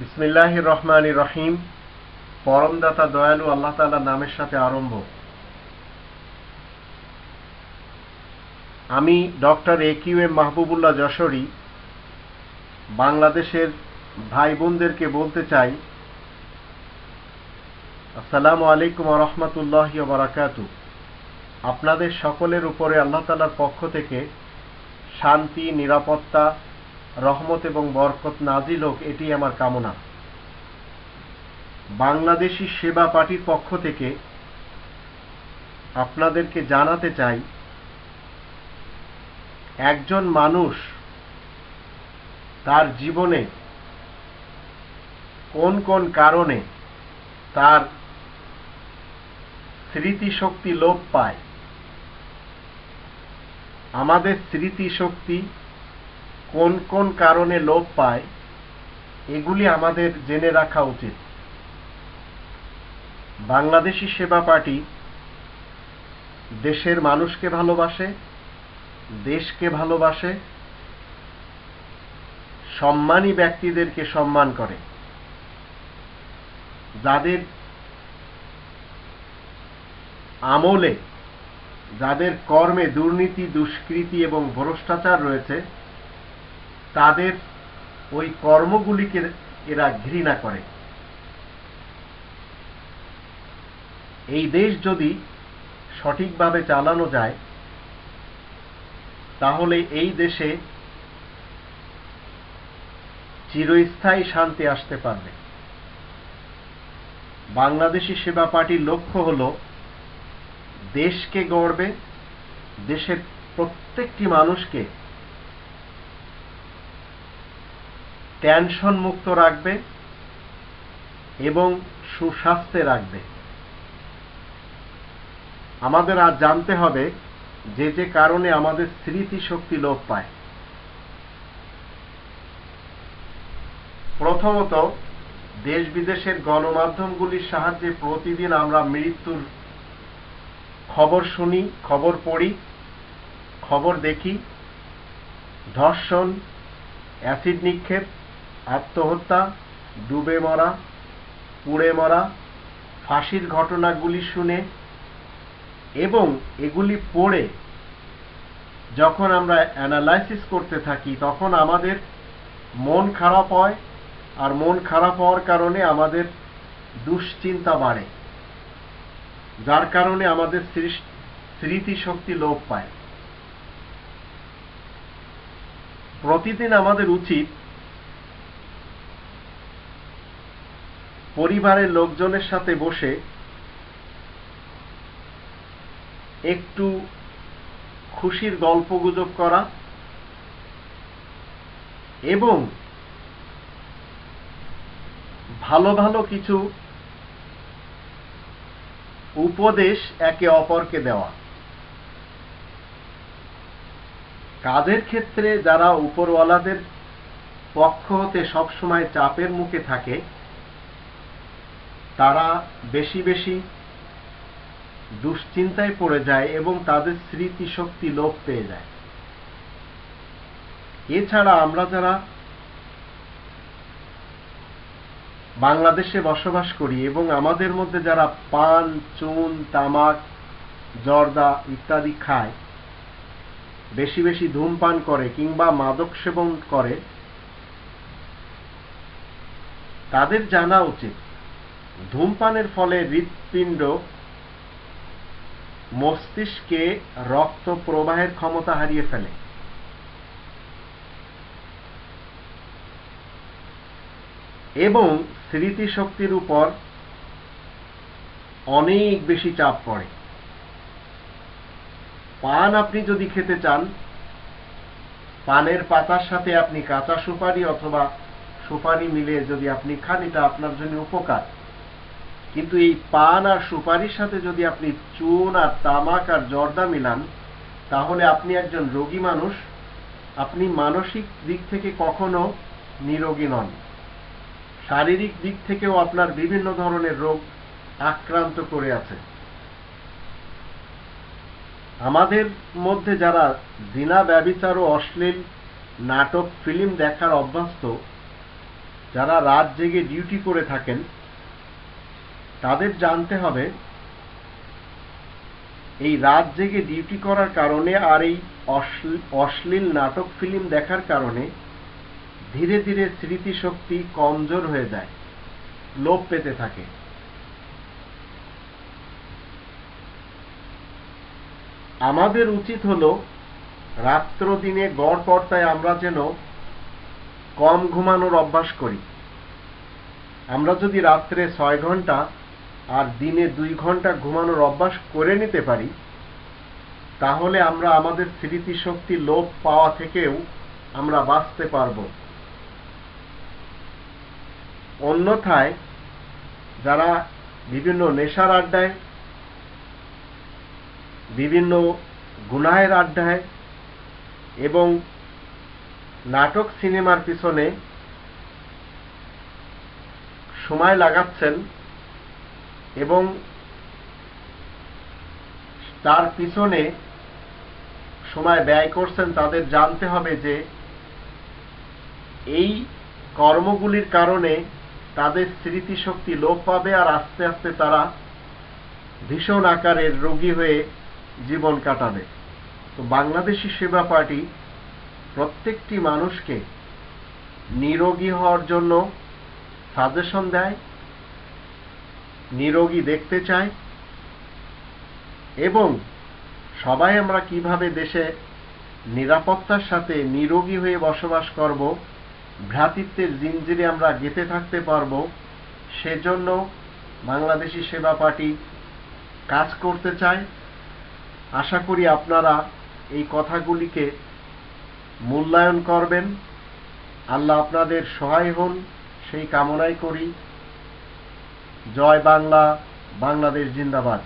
বিসমিল্লাহ রহমান রহিম। পরমদাতা দয়ালু আল্লাহ তাআলার নামের সাথে আরম্ভ। আমি doctor A Q M Mahbubullah Jashori, বাংলাদেশের ভাই বোনদেরকে বলতে চাই, আসসালামু আলাইকুম রহমতুল্লাহ বারাকাতু। আপনাদের সকলের উপরে আল্লাহ তালার পক্ষ থেকে শান্তি, নিরাপত্তা রহমত এবং বরকত নাজিল হোক, এটি আমার কামনা। বাংলাদেশি সেবা পার্টির পক্ষ থেকে আপনাদেরকে জানাতে চাই, একজন মানুষ তার জীবনে কোন কোন কারণে তার স্মৃতিশক্তি লোপ পায়? আমাদের স্মৃতিশক্তি কোন কোন কারণে লোপ পায়, এগুলি আমাদের জেনে রাখা উচিত। বাংলাদেশি সেবা পার্টি দেশের মানুষকে ভালোবাসে, দেশকে ভালোবাসে, সম্মানী ব্যক্তিদেরকে সম্মান করে। যাদের আমলে, যাদের কর্মে দুর্নীতি, দুষ্কৃতি এবং ভ্রষ্টাচার রয়েছে তাদের ওই কর্মগুলিকে এরা ঘৃণা করে। এই দেশ যদি সঠিকভাবে চালানো যায়, তাহলে এই দেশে চিরস্থায়ী শান্তি আসতে পারবে। বাংলাদেশি সেবা পার্টির লক্ষ্য হল দেশকে গড়বে, দেশের প্রত্যেকটি মানুষকে টেনশন মুক্ত রাখবে এবং সুস্বাস্থ্যে রাখবে। আমাদের আজ জানতে হবে যে যে কারণে আমাদের স্মৃতিশক্তি লোপ পায়। প্রথমত, দেশ বিদেশের গণমাধ্যমগুলির সাহায্যে প্রতিদিন আমরা মৃত্যুর খবর শুনি, খবর পড়ি, খবর দেখি, ধর্ষণ, অ্যাসিড নিক্ষেপ আত্মহত্যা, ডুবে মরা, পুড়ে মরা, ফাঁসির ঘটনাগুলি শুনে এবং এগুলি পড়ে যখন আমরা অ্যানালাইসিস করতে থাকি, তখন আমাদের মন খারাপ হয় আর মন খারাপ হওয়ার কারণে আমাদের দুশ্চিন্তা বাড়ে, যার কারণে আমাদের স্মৃতিশক্তি লোপ পায়। প্রতিদিন আমাদের উচিত পরিবারের লোকজনের সাথে বসে একটু খুশির গল্প গুজব করা এবং ভালো ভালো কিছু উপদেশ একে অপরকে দেওয়া। কাজের ক্ষেত্রে যারা উপরওয়ালাদের পক্ষ হতে সবসময় চাপের মুখে থাকে তারা বেশি বেশি দুশ্চিন্তায় পড়ে যায় এবং তাদের স্মৃতিশক্তি লোপ পেয়ে যায়। এছাড়া আমরা যারা বাংলাদেশে বসবাস করি এবং আমাদের মধ্যে যারা পান, চুন, তামাক, জর্দা ইত্যাদি খায়, বেশি বেশি ধূমপান করে কিংবা মাদক সেবন করে, তাদের জানা উচিত ধূমপানের ফলে হৃৎপিণ্ড মস্তিষ্কে রক্ত প্রবাহের ক্ষমতা হারিয়ে ফেলে। এবং স্মৃতিশক্তির উপর অনেক বেশি চাপ পড়ে। পান আপনি যদি খেতে চান, পানের পাতার সাথে আপনি কাঁচা সুপারি অথবা সুপারি মিলে যদি আপনি খান, এটা আপনার জন্য উপকার। কিন্তু এই পান আর সুপারির সাথে যদি আপনি চুন আর তামাক আর জর্দা মিলান, তাহলে আপনি একজন রোগী মানুষ। আপনি মানসিক দিক থেকে কখনো নিরোগী নন। শারীরিক দিক থেকেও আপনার বিভিন্ন ধরনের রোগ আক্রান্ত করে আছে। আমাদের মধ্যে যারা জিনা ব্যবিচার ও অশ্লীল নাটক, ফিল্ম দেখার অভ্যস্ত, যারা রাত জেগে ডিউটি করে থাকেন তাদের জানতে হবে, এই রাত জেগে ডিউটি করার কারণে আর এই অশ্লীল নাটক ফিল্ম দেখার কারণে ধীরে ধীরে স্মৃতিশক্তি কমজোর হয়ে যায়, লোপ পেতে থাকে। আমাদের উচিত হলো রাত্র দিনে গড় পর্দায় আমরা যেন কম ঘুমানোর অভ্যাস করি। আমরা যদি রাত্রে ছয় ঘণ্টা আর দিনে দুই ঘণ্টা ঘুমানোর অভ্যাস করে নিতে পারি, তাহলে আমরা আমাদের স্মৃতিশক্তি লোপ পাওয়া থেকেও আমরা বাঁচতে পারব। অন্যথায় যারা বিভিন্ন নেশার আড্ডায়, বিভিন্ন গুনাহের আড্ডায় এবং নাটক সিনেমার পিছনে সময় লাগাচ্ছেন এবং তার পিছনে সময় ব্যয় করছেন, তাদের জানতে হবে যে এই কর্মগুলির কারণে তাদের স্মৃতিশক্তি লোপ পাবে আর আস্তে আস্তে তারা ভীষণ আকারের রোগী হয়ে জীবন কাটাবে। তো বাংলাদেশি সেবা পার্টি প্রত্যেকটি মানুষকে নিরোগী হওয়ার জন্য সাজেশন দেয় নিরোগী দেখতে চাই এবং সবাই আমরা কীভাবে দেশে নিরাপত্তার সাথে নিরোগী হয়ে বসবাস করব, ভ্রাতৃত্বের জিঞ্জিরে আমরা গেঁথে থাকতে পারব, সেজন্য বাংলাদেশি সেবা পার্টি কাজ করতে চায়। আশা করি আপনারা এই কথাগুলিকে মূল্যায়ন করবেন। আল্লাহ আপনাদের সহায় হন, সেই কামনাই করি। জয় বাংলা বাংলাদেশ জিন্দাবাদ।